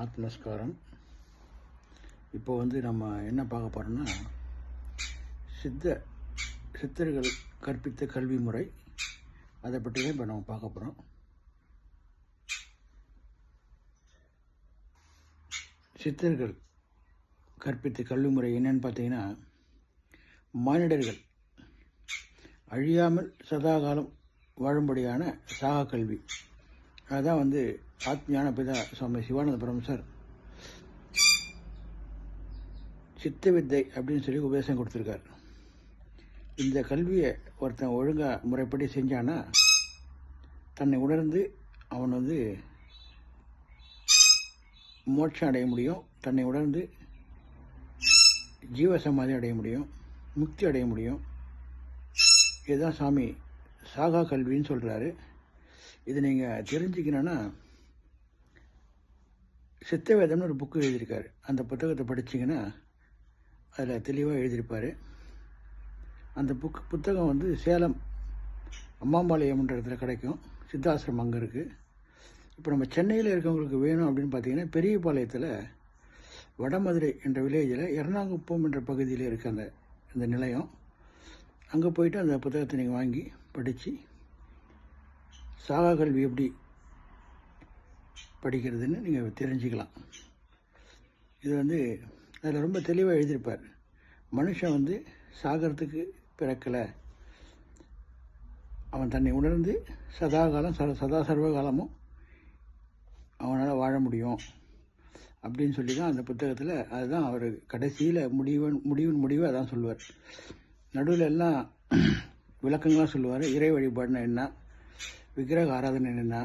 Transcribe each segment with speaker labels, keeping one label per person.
Speaker 1: ஆத்மஸ்காரம். இப்போ வந்து நம்ம என்ன பார்க்க போகிறோம்னா சித்த சித்தர்கள் கற்பித்த கல்வி முறை அதை பற்றி தான் இப்போ நம்ம பார்க்க போகிறோம் சித்தர்கள் கற்பித்த கல்வி முறை என்னன்னு பார்த்தீங்கன்னா மானிடர்கள் அழியாமல் சதாகாலம் வாழும்படியான சாக கல்வி அதுதான் வந்து ஆத்மியான பிதா சுவாமி சிவானந்த பரமசர் சித்த வித்தை அப்படின்னு சொல்லி உபதேசம் கொடுத்துருக்கார். இந்த கல்வியை ஒருத்தன் ஒழுங்காக முறைப்படி செஞ்சானா தன்னை உணர்ந்து அவன் வந்து மோட்சம் அடைய முடியும் தன்னை உணர்ந்து ஜீவசமாதி அடைய முடியும் முக்தி அடைய முடியும். இதுதான் சாமி சாகா கல்வின்னு சொல்கிறாரு இது நீங்கள் தெரிஞ்சுக்கணுன்னா சித்தவேதம்னு ஒரு புக்கு எழுதியிருக்காரு. அந்த புத்தகத்தை படிச்சிங்கன்னா அதில் தெளிவாக எழுதியிருப்பார். அந்த புக் புத்தகம் வந்து சேலம் அம்மாம்பாளையம்ன்ற இடத்துல கிடைக்கும். சித்தாசிரமம் அங்கே இருக்குது இப்போ நம்ம சென்னையில் இருக்கவங்களுக்கு வேணும் அப்படின்னு பார்த்தீங்கன்னா பெரியபாளையத்தில் வடமதுரை என்ற வில்லேஜில் எர்ணாங்குப்பம் என்ற பகுதியில் இருக்க அந்த இந்த நிலையம். அங்கே போயிட்டு அந்த புத்தகத்தை நீங்கள் வாங்கி படித்து சாகா கல்வி எப்படி படிக்கிறதுன்னு நீங்கள் தெரிஞ்சுக்கலாம். இது வந்து அதில் ரொம்ப தெளிவாக எழுதியிருப்பார். மனுஷன் வந்து சாகிறதுக்கு பிறக்கலை. அவன் தன்னை உணர்ந்து சதாகாலம் ச சதா சர்வகாலமும் அவனால் வாழ முடியும். அப்படின்னு சொல்லி தான் அந்த புத்தகத்தில் அதுதான் அவர் கடைசியில் முடிவன் முடிவின் முடிவு அதான் சொல்லுவார். நடுவில் எல்லாம் விளக்கங்களாக சொல்லுவார். இறை வழிபாடுனா என்ன? விக்கிரக ஆராதனை என்னென்னா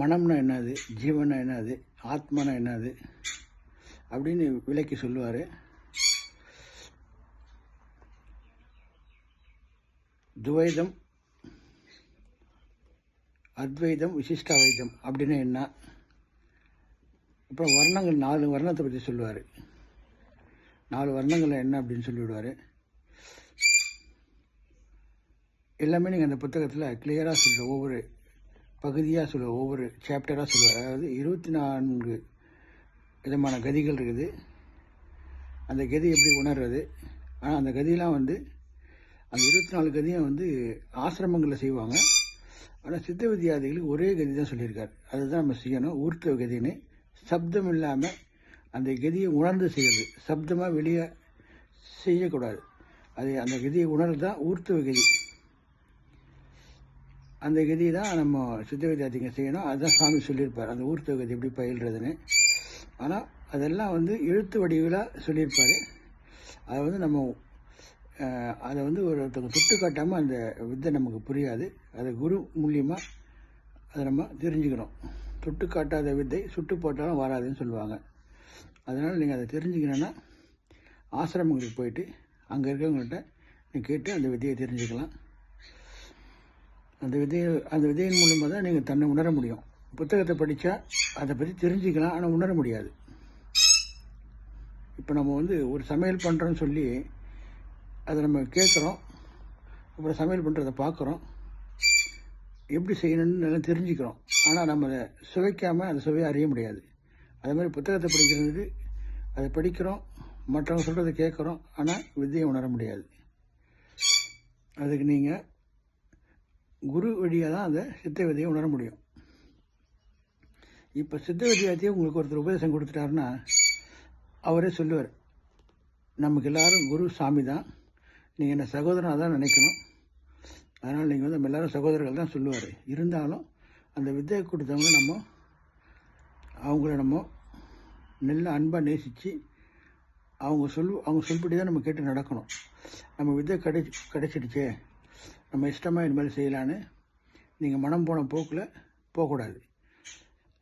Speaker 1: மனம்னா என்னது ஜீவனா என்னது ஆத்மானா என்னது அப்படின்னு விளக்கி சொல்லுவார். துவைதம் அத்வைதம் விசிஷ்டாவைதம் அப்படின்னு என்ன? அப்புறம் வர்ணங்கள் நாலு வர்ணத்தை பற்றி சொல்லுவார். நாலு வர்ணங்கள் என்ன அப்படின்னு சொல்லிவிடுவார். எல்லாமே நீங்கள் அந்த புத்தகத்தில் கிளியராக சொல்கிற ஒவ்வொரு பகுதியாக சொல்லுவார் ஒவ்வொரு சாப்டராக சொல்லுவார். அதாவது இருபத்தி நான்கு விதமான கதிகள் இருக்குது. அந்த கதி எப்படி உணர்றது? ஆனால் அந்த கதியெலாம் வந்து அந்த இருபத்தி நாலு கதியும் வந்து ஆசிரமங்களில் செய்வாங்க. ஆனால் சித்த வித்தியாதிகளுக்கு ஒரே கதி தான் சொல்லியிருக்கார். அதுதான் நம்ம செய்யணும். ஊர்த்த கதின்னு சப்தம் இல்லாமல் அந்த கதியை உணர்ந்து செய்யறது. சப்தமாக வெளியே செய்யக்கூடாது. அது அந்த கதியை உணர்ந்து தான் ஊர்த்துவ கதி. அந்த கதி தான் நம்ம சித்த வித்தியார்த்திங்க செய்யணும். அதுதான் சாமி சொல்லியிருப்பார். அந்த ஊர் தொகுதி எப்படி பயில்றதுன்னு. ஆனால் அதெல்லாம் வந்து எழுத்து வடிவிலாக சொல்லியிருப்பார். அதை வந்து நம்ம அதை வந்து ஒருத்தவங்க தொட்டு காட்டாமல் அந்த வித்தை நமக்கு புரியாது. அதை குரு மூலியமாக அதை நம்ம தெரிஞ்சுக்கணும். தொட்டு காட்டாத வித்தை சுட்டு போட்டாலும் வராதுன்னு சொல்லுவாங்க. அதனால் நீங்கள் அதை தெரிஞ்சுக்கணுன்னா ஆசிரமங்களுக்கு போயிட்டு அங்கே இருக்கிறவங்கள்ட்ட நீங்கள் கேட்டு அந்த விதையை தெரிஞ்சுக்கலாம். அந்த விதையை அந்த விதையின் மூலமாக தான் நீங்கள் தன்னை உணர முடியும். புத்தகத்தை படித்தா அதை பற்றி தெரிஞ்சுக்கலாம் ஆனால் உணர முடியாது. இப்போ நம்ம வந்து ஒரு சமையல் பண்ணுறோன்னு சொல்லி அதை நம்ம கேட்குறோம் அப்புறம் சமையல் பண்ணுறதை பார்க்குறோம் எப்படி செய்யணும்னு நல்லா தெரிஞ்சுக்கிறோம். ஆனால் நம்ம அதை சுவைக்காமல் அந்த சுவையை அறிய முடியாது. அதே மாதிரி புத்தகத்தை படிக்கிறது அதை படிக்கிறோம். மற்றவங்க சொல்கிறத கேட்குறோம் ஆனால் வித்தியை உணர முடியாது. அதுக்கு நீங்கள் குரு வழியாக தான் அந்த சித்த விதையை உணர முடியும். இப்போ சித்த வித்தியாத்தையே உங்களுக்கு ஒருத்தர் உபதேசம் கொடுத்துட்டாருன்னா அவரே சொல்லுவார் நமக்கு எல்லாரும் குரு சாமி தான். நீங்கள் என்ன சகோதரனாக தான் நினைக்கணும். அதனால் நீங்கள் வந்து நம்ம எல்லோரும் சகோதரர்கள் தான் சொல்லுவார். இருந்தாலும் அந்த வித்தையை கொடுத்தவங்க நம்ம அவங்கள நம்ம நல்ல அன்பாக நேசித்து அவங்க சொல் அவங்க சொல்படி தான் நம்ம கேட்டு நடக்கணும். நம்ம வித்தை கிடைச்சி கிடைச்சிடுச்சே. நம்ம இஷ்டமாக இனிமேல் செய்யலான்னு நீங்கள் மனம் போன போக்கில் போகக்கூடாது.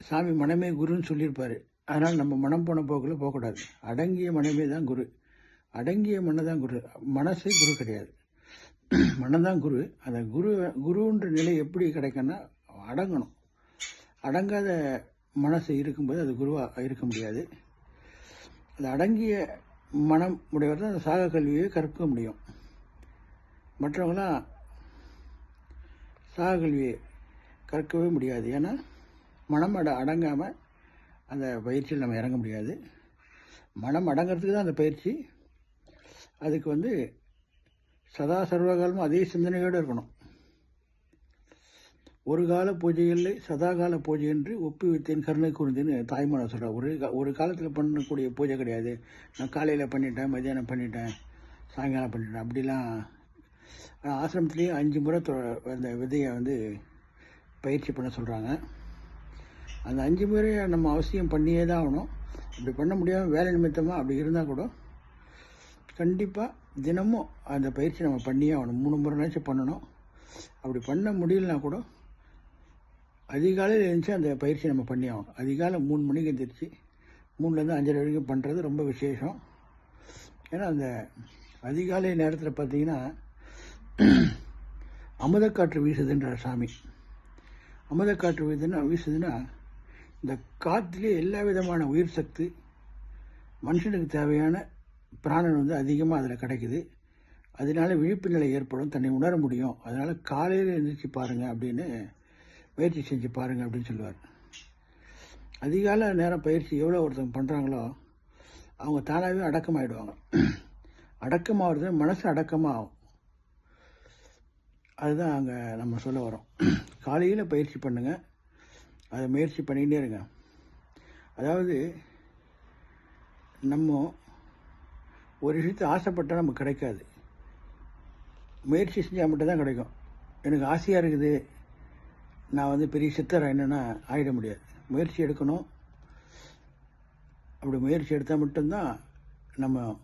Speaker 1: சாமி மனமே குருன்னு சொல்லியிருப்பார். அதனால் நம்ம மனம் போன போக்கில் போகக்கூடாது. அடங்கிய மனமே தான் குரு. அடங்கிய மன தான் குரு. மனசே குரு கிடையாது. மனம்தான் குரு. அந்த குரு குருன்ற நிலை எப்படி கிடைக்குன்னா அடங்கணும். அடங்காத மனசு இருக்கும்போது அது குருவாக இருக்க முடியாது. அது அடங்கிய மனம் உடையவர் தான் அந்த சாக கல்வியை கற்க முடியும். மற்றவங்களாம் சாகல்வியை கற்கவே முடியாது. ஏன்னா மனம் அட அடங்காமல் அந்த பயிற்சியில் நம்ம இறங்க முடியாது. மனம் அடங்கிறதுக்கு தான் அந்த பயிற்சி. அதுக்கு வந்து சதா சர்வகாலமும் அதே சிந்தனையோடு இருக்கணும். ஒரு கால பூஜைகளில் சதா கால பூஜை என்று ஒப்பி வைத்தேன் கருணை கூர்ந்தேன்னு தாய்மான சொல்கிறார் ஒரு கா- ஒரு காலத்தில் பண்ணக்கூடிய பூஜை கிடையாது. நான் காலையில் பண்ணிட்டேன் மத்தியானம் பண்ணிட்டேன் சாயங்காலம் பண்ணிட்டேன். அப்படிலாம் ஆசிரமத்துலேயும் அஞ்சு முறை தொ- அந்த விதையை வந்து பயிற்சி பண்ண சொல்கிறாங்க அந்த அஞ்சு முறை நம்ம அவசியம் பண்ணியே தான் ஆகணும். அப்படி பண்ண முடியாமல் வேலை நிமித்தமாக அப்படி இருந்தால் கூட கண்டிப்பாக தினமும் அந்த பயிற்சி நம்ம பண்ணியே ஆகணும். மூணு முறைனாச்சும் பண்ணணும். அப்படி பண்ண முடியலனா கூட அதிகாலையில் எழுந்துச்சு அந்த பயிற்சி நம்ம பண்ணி ஆகணும். அதிகாலை மூணு மணிக்கு எந்திரிச்சு மூணுலேருந்து அஞ்சரை வரைக்கும் பண்ணுறது ரொம்ப விசேஷம். ஏன்னா அந்த அதிகாலை நேரத்தில் பார்த்தீங்கன்னா அமுதக்காற்று வீசுதுன்றார் சாமி. அமுதக்காற்று வீசுதுன்னா வீசுதுன்னா இந்த காற்றுலேயே எல்லா விதமான உயிர் சக்தி மனுஷனுக்கு தேவையான பிராணன் வந்து அதிகமாக அதில் கிடைக்குது. அதனால விழிப்பு நிலை ஏற்படும் தன்னை உணர முடியும். அதனால் காலையில் எழுந்திரிச்சு பாருங்கள் அப்படின்னு பயிற்சி செஞ்சு பாருங்கள் அப்படின்னு சொல்லுவார். அதிகாலை நேரம் பயிற்சி எவ்வளோ ஒருத்தவங்க பண்ணுறாங்களோ அவங்க தானாகவே அடக்கமாகிடுவாங்க அடக்கமாகிறது மனசு அடக்கமாகும். அதுதான் அங்கே நம்ம சொல்ல வரோம். காலையில் பயிற்சி பண்ணுங்கள் அதை முயற்சி பண்ணிகிட்டே இருங்க. அதாவது நம்ம ஒரு விஷயத்தை ஆசைப்பட்டால் நமக்கு கிடைக்காது. முயற்சி செஞ்சால் மட்டும்தான் கிடைக்கும். எனக்கு ஆசையாக இருக்குது. நான் வந்து பெரிய சித்தர் என்னென்னா ஆகிட முடியாது. முயற்சி எடுக்கணும். அப்படி முயற்சி எடுத்தால் மட்டும்தான் நம்ம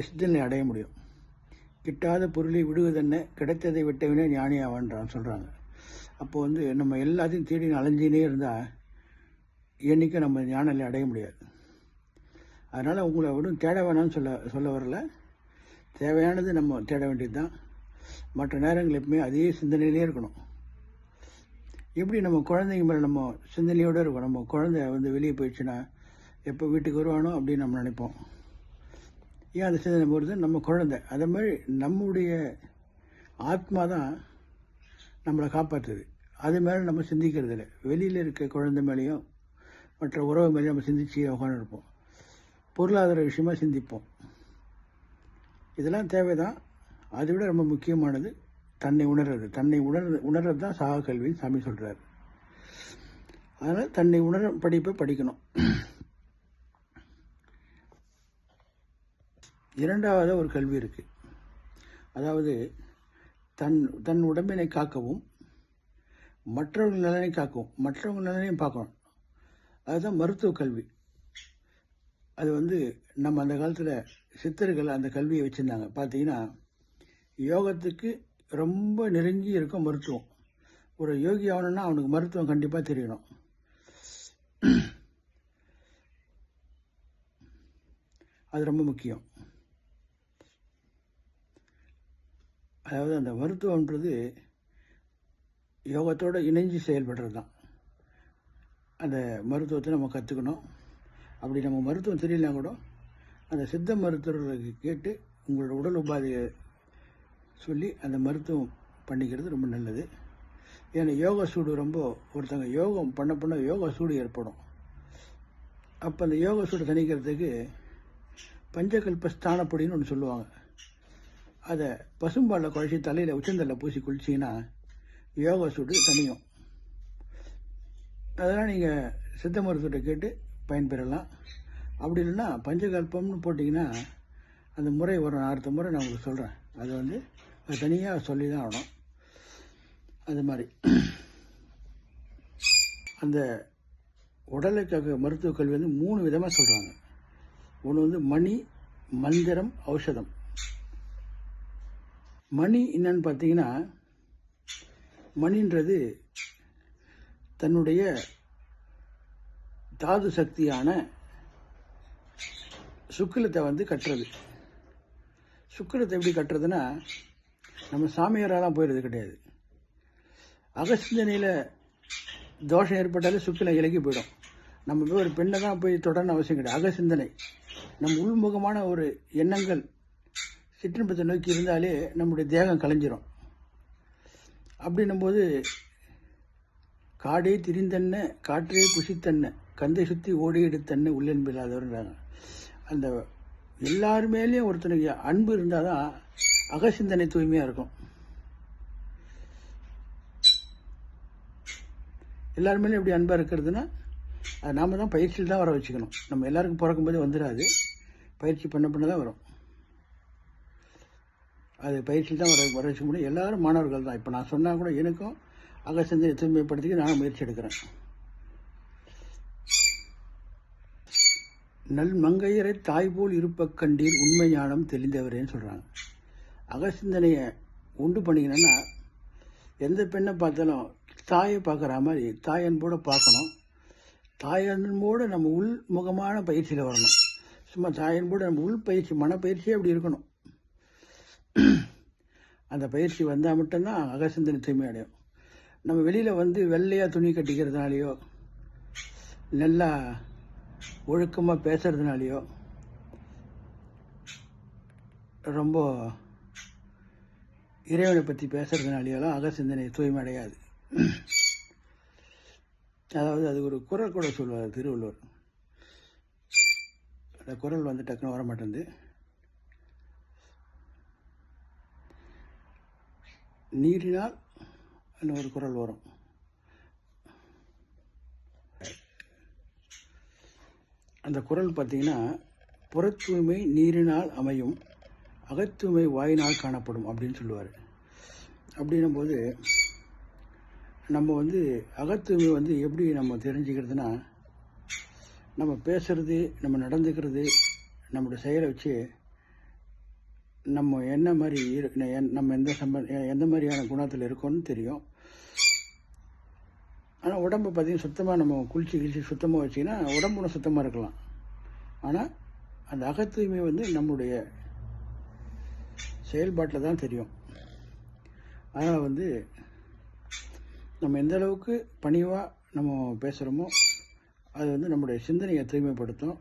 Speaker 1: சித்தனை அடைய முடியும். கிட்டாத பொருளை விடுவதென்ன? கிடைத்ததை விட்டவனே ஞானியாவான்றான்னு சொல்கிறாங்க அப்போது வந்து நம்ம எல்லாத்தையும் தேடி அலைஞ்சினே இருந்தால் என்றைக்கும் நம்ம ஞானலை அடைய முடியாது. அதனால் உங்களை விடும் தேட வேணாம்னு சொல்ல சொல்ல வரல. தேவையானது நம்ம தேட வேண்டியது தான் மற்ற நேரங்கள் எப்பவுமே அதே சிந்தனையிலே இருக்கணும். எப்படி நம்ம குழந்தைங்க மேலே நம்ம சிந்தனையோடு இருக்கோம் நம்ம குழந்தை வந்து வெளியே போயிடுச்சுன்னா எப்போ வீட்டுக்கு வருவானோ அப்படின்னு நம்ம நினைப்போம். ஏன் அந்த சிந்தனை வருது நம்ம குழந்தை. அதே மாதிரி நம்முடைய ஆத்மா தான் நம்மளை காப்பாற்றுது. அது மேலே நம்ம சிந்திக்கிறது இல்லை. வெளியில் இருக்க குழந்தை மேலேயும் மற்ற உறவு மேலேயும் நம்ம சிந்திச்சு உட்காந்துருப்போம் பொருளாதார விஷயமா சிந்திப்போம். இதெல்லாம் தேவைதான். அதை விட ரொம்ப முக்கியமானது தன்னை உணர்றது. தன்னை உணர் உணர்றது தான் சாக கல்வின்னு சாமி சொல்கிறார் அதனால் தன்னை உணர படிப்பை படிக்கணும். இரண்டாவது ஒரு கல்வி இருக்குது அதாவது தன் தன் உடம்பினை காக்கவும் மற்றவர்கள் நலனை காக்கவும் மற்றவங்க நலனையும் பார்க்கணும். அதுதான் மருத்துவ கல்வி. அது வந்து நம்ம அந்த காலத்தில் சித்தர்கள் அந்த கல்வியை வச்சுருந்தாங்க. பார்த்தீங்கன்னா யோகத்துக்கு ரொம்ப நெருங்கி இருக்கும் மருத்துவம். ஒரு யோகி ஆகணும்னா அவனுக்கு மருத்துவம் கண்டிப்பாக தெரியணும். அது ரொம்ப முக்கியம். அதாவது அந்த மருத்துவம்ன்றது யோகத்தோடு இணைஞ்சு செயல்படுறது தான் அந்த மருத்துவத்தை நம்ம கற்றுக்கணும் அப்படி நம்ம மருத்துவம் தெரியலனா கூட அந்த சித்த மருத்துவர்களுக்கு கேட்டு உங்களோட உடல் உபாதையை சொல்லி அந்த மருத்துவம் பண்ணிக்கிறது ரொம்ப நல்லது. ஏன்னா யோகா சூடு ரொம்ப ஒருத்தங்க யோகம் பண்ண பண்ண யோகா சூடு ஏற்படும். அப்போ அந்த யோகா சூடு தணிக்கிறதுக்கு பஞ்சகல்ப ஸ்தானப்பொடின்னு ஒன்று சொல்லுவாங்க. அதை பசும்பாலில் குழச்சி தலையில் உச்சந்தல்ல பூசி குளிச்சிங்கன்னா யோகா சூடு தனியும். அதெல்லாம் நீங்கள் சித்த மருத்துவத்தை கேட்டு பயன்பெறலாம். அப்படி இல்லைன்னா பஞ்சகல்பம்னு போட்டிங்கன்னா அந்த முறை வரும் அடுத்த முறை நான் உங்களுக்கு சொல்கிறேன் அது வந்து அது தனியாக சொல்லி தான் ஆகணும். அது மாதிரி. அந்த உடலுக்காக மருத்துவ கல்வி வந்து மூணு விதமாக சொல்கிறாங்க ஒன்று வந்து மணி மந்திரம் ஔஷதம். மணி என்னன்னு பார்த்தீங்கன்னா மணின்றது தன்னுடைய தாது சக்தியான சுக்கிலத்தை வந்து கட்டுறது. சுக்கிலத்தை எப்படி கட்டுறதுன்னா நம்ம சாமியாரெல்லாம் போயிடுறது கிடையாது. அகசிந்தனையில் தோஷம் ஏற்பட்டாலே சுக்கிலம் இலக்கி போயிடும். நம்ம போய் ஒரு பெண்ணை தான் போய் தொடரணும் அவசியம் கிடையாது. அகசிந்தனை. நம் உள்முகமான ஒரு எண்ணங்கள் சிற்றின்பத்தை நோக்கி இருந்தாலே நம்முடைய தேகம் கலைஞ்சிரும். அப்படின்னும்போது காடே திரிந்தன்ன காற்றே குசித்தன்ன கந்தை சுற்றி ஓடி எடுத்தன்ன உள்ளென்பில்லாதவர்ன்றாங்க. அந்த எல்லார் மேலேயும் ஒருத்தனுக்கு அன்பு இருந்தால் தான் அகசிந்தனை தூய்மையாக இருக்கும். எல்லார் மேலேயும் எப்படி அன்பாக இருக்கிறதுனா அது நாம் தான் பயிற்சியில் தான் வர வச்சுக்கணும். நம்ம எல்லாருக்கும் பிறக்கும்போது வந்துடாது பயிற்சி பண்ண பண்ண தான் வரும். அது பயிற்சியில் தான் வர வர முடியும். எல்லாரும் மாணவர்கள் தான். இப்போ நான் சொன்னால் கூட எனக்கும் அகசிந்தனை தூய்மைப்படுத்திக்க நானும் முயற்சி எடுக்கிறேன். நல் மங்கையரை தாய் போல் இருப்பக் கண்டீர் உண்மை ஞானம் தெளிந்தவரேன்னு சொல்கிறாங்க அகசிந்தனையை உண்டு பண்ணிக்கணுன்னா எந்த பெண்ணை பார்த்தாலும் தாயை பார்க்குற மாதிரி தாயன்போடு பார்க்கணும். தாயன்போடு நம்ம உள் முகமான பயிற்சியில் வரணும். சும்மா தாயன்போடு நம்ம உள் பயிற்சி மனப்பயிற்சியே அப்படி இருக்கணும். அந்த பயிற்சி வந்தால் மட்டும்தான் அகசிந்தனை தூய்மை அடையும். நம்ம வெளியில் வந்து வெள்ளையாக துணி கட்டிக்கிறதுனாலையோ நல்லா ஒழுக்கமாக பேசுறதுனாலையோ ரொம்ப இறைவனை பற்றி பேசுறதுனாலையோலாம் அகசிந்தனை தூய்மை அடையாது. அதாவது அது ஒரு குரல் கூட சொல்லுவார் திருவள்ளுவர். அந்த குரல் வந்து டக்குன்னு வர நீரினால் அந்த ஒரு குரல் வரும். அந்த குரல் பார்த்தீங்கன்னா புறத்தூய்மை நீரினால் அமையும் அகத்தூய்மை வாயினால் காணப்படும் அப்படின்னு சொல்லுவார். அப்படின்னும்போது நம்ம வந்து அகத்தூய்மை வந்து எப்படி நம்ம தெரிஞ்சுக்கிறதுனா நம்ம பேசுறது நம்ம நடந்துக்கிறது நம்மளோட செயலை வச்சு நம்ம என்ன மாதிரி இரு என்- நம்ம எந்த சம்ப எந்த மாதிரியான குணத்தில் இருக்கோம்னு தெரியும். ஆனால் உடம்பை பார்த்திங்கன்னா சுத்தமாக நம்ம குளிச்சு கிழிச்சு சுத்தமாக வச்சிங்கன்னா உடம்புன சுத்தமாக இருக்கலாம். ஆனால் அந்த அகத்தூய்மை வந்து நம்முடைய செயல்பாட்டில் தான் தெரியும். அதனால் வந்து நம்ம எந்த அளவுக்கு பணிவாக நம்ம பேசுகிறோமோ அது வந்து நம்முடைய சிந்தனையை தூய்மைப்படுத்தும்.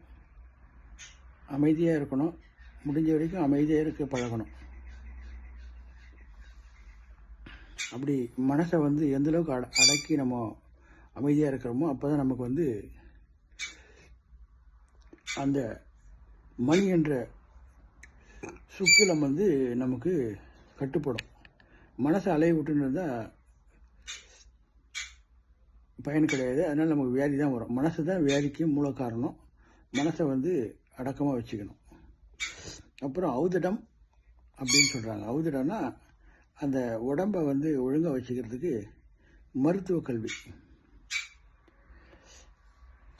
Speaker 1: அமைதியாக இருக்கணும். முடிஞ்ச வரைக்கும் அமைதியாக இருக்க பழகணும். அப்படி மனசை வந்து எந்தளவுக்கு அட அடக்கி நம்ம அமைதியாக இருக்கிறோமோ அப்போ தான் நமக்கு வந்து அந்த மணி என்ற சுக்கிலம் வந்து நமக்கு கட்டுப்படும். மனசை அலைய விட்டுன்னு இருந்தால் பயன் கிடையாது. அதனால் நமக்கு வியாதி தான் வரும். மனசு தான் வியாதிக்கு மூல காரணம் மனசை வந்து அடக்கமாக வச்சுக்கணும். அப்புறம் அவுதடம் அப்படின்னு சொல்கிறாங்க ஔதடம்னா அந்த உடம்பை வந்து ஒழுங்காக வச்சுக்கிறதுக்கு மருத்துவ கல்வி.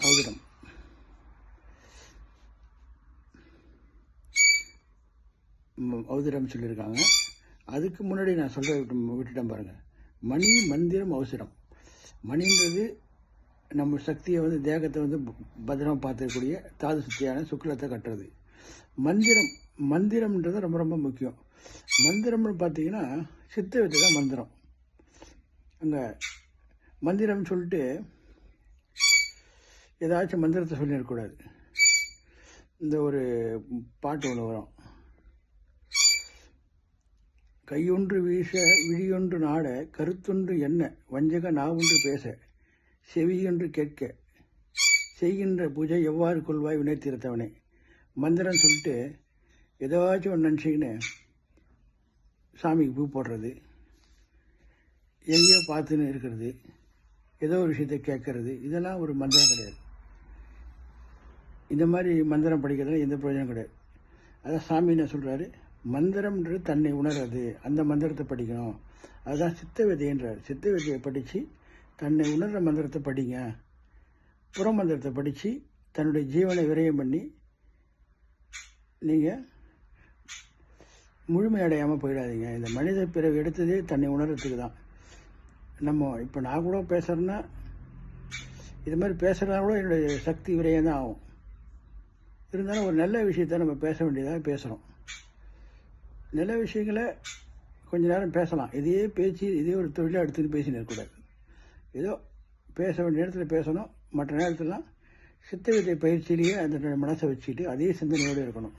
Speaker 1: அவுதடம் அவுதடம் சொல்லியிருக்காங்க. அதுக்கு முன்னாடி நான் சொல்கிற விட்டு விட்டுட்டேன் பாருங்கள் மணி மந்திரம் அவசரம் மணின்றது நம்ம சக்தியை வந்து தேகத்தை வந்து பத்திரமாக பத்திரமா பார்த்துக்கக்கூடிய தாது சக்தியான சுக்கலத்தை கட்டுறது. மந்திரம் மந்திரம்ன்றது ரொம்ப ரொம்ப முக்கியம். மந்திரம்னு பார்த்தீங்கன்னா சித்த வித்தை தான் மந்திரம். அங்கே மந்திரம்னு சொல்லிட்டு ஏதாச்சும் மந்திரத்தை சொல்லிடக்கூடாது. இந்த ஒரு பாட்டு ஒன்று வரும். கையொன்று வீச விழியொன்று நாட கருத்தொன்று என்ன வஞ்சக நாவொன்று பேச செவியொன்று கேட்க செய்கின்ற பூஜை எவ்வாறு கொள்வாய் வினை தீர்த்தவனே மந்திரம் சொல்லிட்டு ஏதாச்சும் ஒன்று நினச்சிக்கின்னு சாமிக்கு பூ போடுறது எங்கேயோ பார்த்துன்னு இருக்கிறது ஏதோ ஒரு விஷயத்தை கேட்கறது இதெல்லாம் ஒரு மந்திரம் கிடையாது. இந்த மாதிரி மந்திரம் படிக்கிறதுல எந்த பிரயோஜனம் கிடையாது. அதான் சாமி என்ன சொல்கிறாரு மந்திரம்ன்றது தன்னை உணர்றது. அந்த மந்திரத்தை படிக்கணும். அதுதான் சித்த விதைன்றார் சித்த விதையை படித்து தன்னை உணர்ற மந்திரத்தை படிங்க. புற மந்திரத்தை படித்து தன்னுடைய ஜீவனை விரயம் பண்ணி நீங்கள் முழுமையடையாமல் போயிடாதீங்க. இந்த மனித பிறவி எடுத்ததே தன்னை உணர்றதுக்கு தான். நம்ம இப்போ நான் கூட பேசுகிறேன்னா இது மாதிரி பேசுகிறதா கூட என்னுடைய சக்தி விரயம் தான் ஆகும். இருந்தாலும் ஒரு நல்ல விஷயத்த நம்ம பேச வேண்டியதாக பேசுகிறோம் நல்ல விஷயங்களை கொஞ்ச நேரம் பேசலாம். இதே பேச்சு இதே ஒரு தொழிலாக எடுத்துகிட்டு பேசின்னு இருக்கக்கூடாது ஏதோ பேச வேண்டிய இடத்துல பேசணும். மற்ற நேரத்துலலாம் சித்த வித்தை பயிற்சியிலேயே அந்த மனசை வச்சுக்கிட்டு அதே சிந்தனையோடு இருக்கணும்.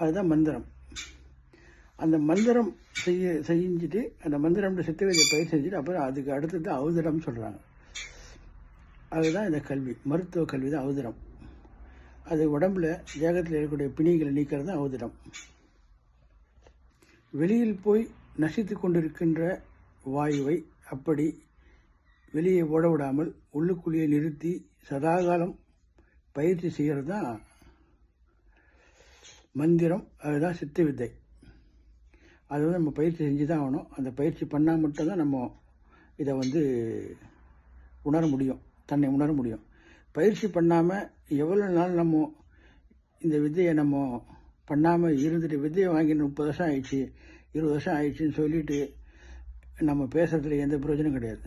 Speaker 1: அதுதான் மந்திரம். அந்த மந்திரம் செய்ய செஞ்சுட்டு அந்த மந்திரம் சித்தவேதியை பயிர் செஞ்சுட்டு அப்புறம் அதுக்கு அடுத்தது ஔதரம் சொல்கிறாங்க அதுதான் இந்த கல்வி. மருத்துவ கல்வி தான் அவதரம் அது உடம்புல தேகத்தில் இருக்கக்கூடிய பிணிகளை நீக்கிறது தான் அவதரம் வெளியில் போய் நசித்து கொண்டிருக்கின்ற வாயுவை அப்படி வெளியே ஓட விடாமல் உள்ளுக்குள்ளேயே நிறுத்தி சதாகாலம் பயிற்சி செய்கிறது தான் மந்திரம். அதுதான் சித்த வித்தை. அது வந்து நம்ம பயிற்சி செஞ்சு தான் ஆகணும். அந்த பயிற்சி பண்ணால் மட்டும்தான் நம்ம இதை வந்து உணர முடியும். தன்னை உணர முடியும். பயிற்சி பண்ணாமல் எவ்வளோ நாள் நம்ம இந்த வித்தையை நம்ம பண்ணாமல் இருந்துட்டு வித்தையை வாங்கி முப்பது வருஷம் ஆயிடுச்சு இருபது வருஷம் ஆயிடுச்சுன்னு சொல்லிட்டு நம்ம பேசுகிறதுல எந்த பிரயோஜனம் கிடையாது.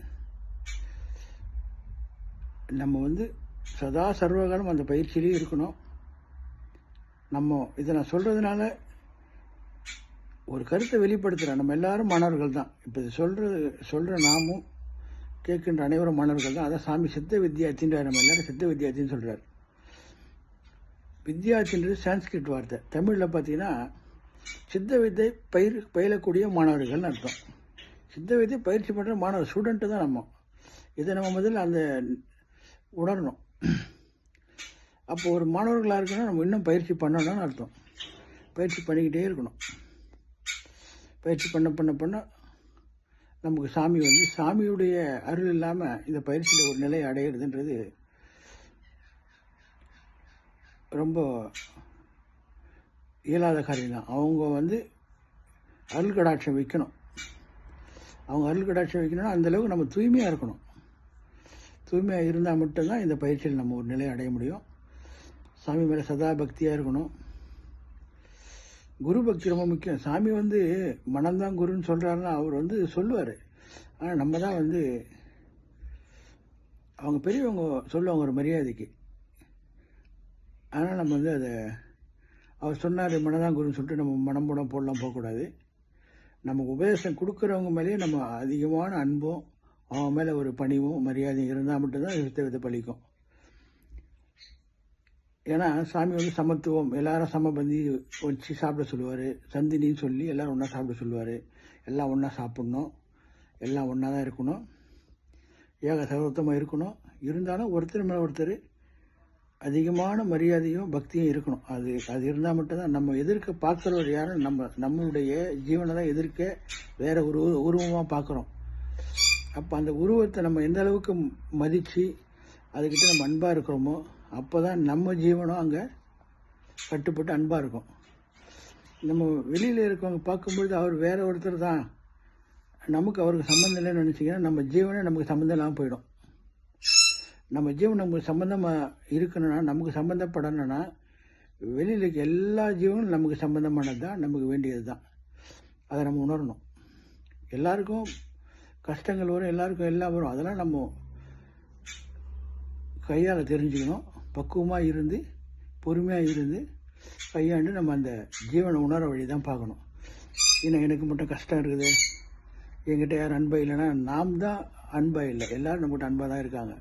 Speaker 1: நம்ம வந்து சதா சர்வகாலம் அந்த பயிற்சியிலேயே இருக்கணும். நம்ம இதை நான் சொல்கிறதுனால ஒரு கருத்தை வெளிப்படுத்துகிறேன் நம்ம எல்லாரும் மாணவர்கள் தான். இப்போ இது சொல்கிறது சொல்கிற நாமும் கேட்கின்ற அனைவரும் மாணவர்கள் தான். அதான் சாமி சித்த வித்யார்த்தின்றார் நம்ம எல்லாரும் சித்த வித்யார்த்தின்னு சொல்கிறார் வித்யார்த்தின்றது சான்ஸ்கிரிட் வார்த்தை. தமிழில் பார்த்தீங்கன்னா சித்த வித்தை பயிர் பயிலக்கூடிய மாணவர்கள்னு அர்த்தம். சித்த வித்தை பயிற்சி பண்ணுற மாணவர் ஸ்டூடெண்ட்டு தான் நம்ம. இதை நம்ம முதல்ல அந்த உணரணும். அப்போ ஒரு மாணவர்களாக இருக்குன்னா நம்ம இன்னும் பயிற்சி பண்ணணும்னு அர்த்தம். பயிற்சி பண்ணிக்கிட்டே இருக்கணும். பயிற்சி பண்ண பண்ண பண்ண நமக்கு சாமி வந்து சாமியுடைய அருள் இல்லாமல் இந்த பயிற்சியில் ஒரு நிலை அடையிறதுன்றது ரொம்ப இயலாத காரியம் தான் அவங்க வந்து அருள் கடாட்சம் வைக்கணும். அவங்க அருள் கடாட்சம் வைக்கணும்னா அந்தளவுக்கு நம்ம தூய்மையாக இருக்கணும். தூய்மையாக இருந்தால் மட்டும்தான் இந்த பயிற்சியில் நம்ம ஒரு நிலை அடைய முடியும். சாமி மேலே சதா பக்தியாக இருக்கணும். குரு பக்தி ரொம்ப முக்கியம். சாமி வந்து மனம்தான் குருன்னு சொல்கிறாருன்னா அவர் வந்து சொல்லுவார். ஆனால் நம்ம தான் வந்து அவங்க பெரியவங்க சொல்லுவாங்க ஒரு மரியாதைக்கு. ஆனால் நம்ம வந்து அதை அவர் சொன்னார் மனதான் குருன்னு சொல்லிட்டு நம்ம மனம் போட போடலாம் போகக்கூடாது. நமக்கு உபதேசம் கொடுக்குறவங்க மேலேயே நம்ம அதிகமான அன்பும் அவன் மேலே ஒரு பணிவும் மரியாதையும் இருந்தால் மட்டும்தான் வித்த வித்த பழிக்கும். ஏன்னா சாமி வந்து சமத்துவம் எல்லாரும் சமபந்தி வச்சு சாப்பிட சொல்லுவார். சந்தினின்னு சொல்லி எல்லோரும் ஒன்றா சாப்பிட சொல்லுவார். எல்லாம் ஒன்றா சாப்பிட்ணும். எல்லாம் ஒன்றா தான் இருக்கணும். ஏக சகோத்தமாக இருக்கணும். இருந்தாலும் ஒருத்தர் மேலே ஒருத்தர் அதிகமான மரியாதையும் பக்தியும் இருக்கணும். அது அது இருந்தால் மட்டும்தான் நம்ம எதிர்க்க பார்க்குறவர் யாரும் நம்ம நம்மளுடைய ஜீவனை தான் எதிர்க்க வேறு ஒரு உருவமாக பார்க்குறோம். அப்போ அந்த உருவத்தை நம்ம எந்த அளவுக்கு மதித்து அதுக்கிட்ட நம்ம அன்பாக இருக்கிறோமோ அப்போ தான் நம்ம ஜீவனம் அங்கே கட்டுப்பட்டு அன்பாக இருக்கும். நம்ம வெளியில் இருக்கவங்க பார்க்கும்பொழுது அவர் வேற ஒருத்தர் தான். நமக்கு அவருக்கு சம்மந்தம் இல்லைன்னு நினச்சிங்கன்னா நம்ம ஜீவனே நமக்கு சம்மந்தம் இல்லாமல் போயிடும். நம்ம ஜீவன் நமக்கு சம்மந்தமாக இருக்கணும்னா நமக்கு சம்மந்தப்படணும்னா வெளியில் இருக்க எல்லா ஜீவனும் நமக்கு சம்மந்தமானது தான் நமக்கு வேண்டியது தான் அதை நம்ம உணரணும். எல்லாருக்கும் கஷ்டங்கள் வரும் எல்லாருக்கும் எல்லாம் வரும். அதெல்லாம் நம்ம கையால் தெரிஞ்சுக்கணும். பக்குவமாக இருந்து பொறுமையாக இருந்து கையாண்டு நம்ம அந்த ஜீவனை உணர வழி தான் பார்க்கணும். ஏன்னா எனக்கு மட்டும் கஷ்டம் இருக்குது. என்கிட்ட யாரும் அன்பா இல்லைன்னா நாம் தான் அன்பா இல்லை. எல்லாரும் நம்மகிட்ட அன்பாக தான் இருக்காங்க.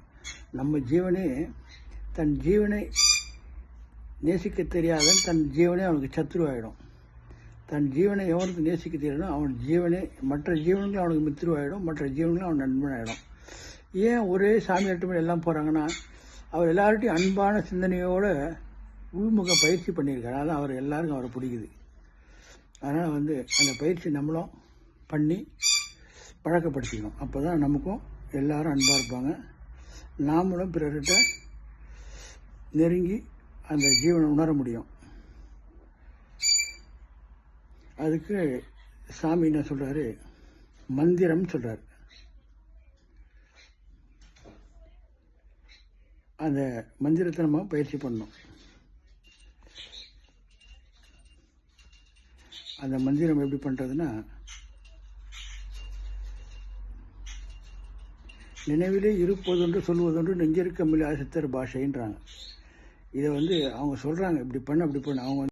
Speaker 1: நம்ம ஜீவனே தன் ஜீவனை நேசிக்க தெரியாதன் தன் ஜீவனே அவனுக்கு சத்ருவாயிடும் தன் ஜீவனை எவனுக்கு நேசிக்க தெரியணும் அவன் ஜீவனே மற்ற ஜீவன்களும் அவனுக்கு மித்ருவாயிடும் மற்ற ஜீவன்களும் அவன் நண்பனாயிடும் ஏன் ஒரே சாமி மட்டுமே எல்லாம் போகிறாங்கன்னா அவர் எல்லார்ட்டையும் அன்பான சிந்தனையோட உள்முக பயிற்சி பண்ணியிருக்கார். அதான் அவர் எல்லாருக்கும் அவரை பிடிக்குது. அதனால் வந்து அந்த பயிற்சி நம்மளும் பண்ணி பழக்கப்படுத்திக்கணும். அப்போ தான் நமக்கும் எல்லாரும் அன்பாக இருப்பாங்க. நாமளும் பிறர்கிட்ட நெருங்கி அந்த ஜீவனை உணர முடியும். அதுக்கு சாமி என்ன சொல்கிறாரு மந்திரம் சொல்கிறார் அந்த மந்திரத்தை நம்ம பயிற்சி பண்ணணும். அந்த மந்திரம் எப்படி பண்ணுறதுன்னா நினைவிலே இருப்பதொன்று சொல்வதொன்று நெஞ்சிருக்க முடியாத சித்தர் பாஷைன்றாங்க. இதை வந்து அவங்க சொல்கிறாங்க இப்படி பண்ண அப்படி பண்ண. அவங்க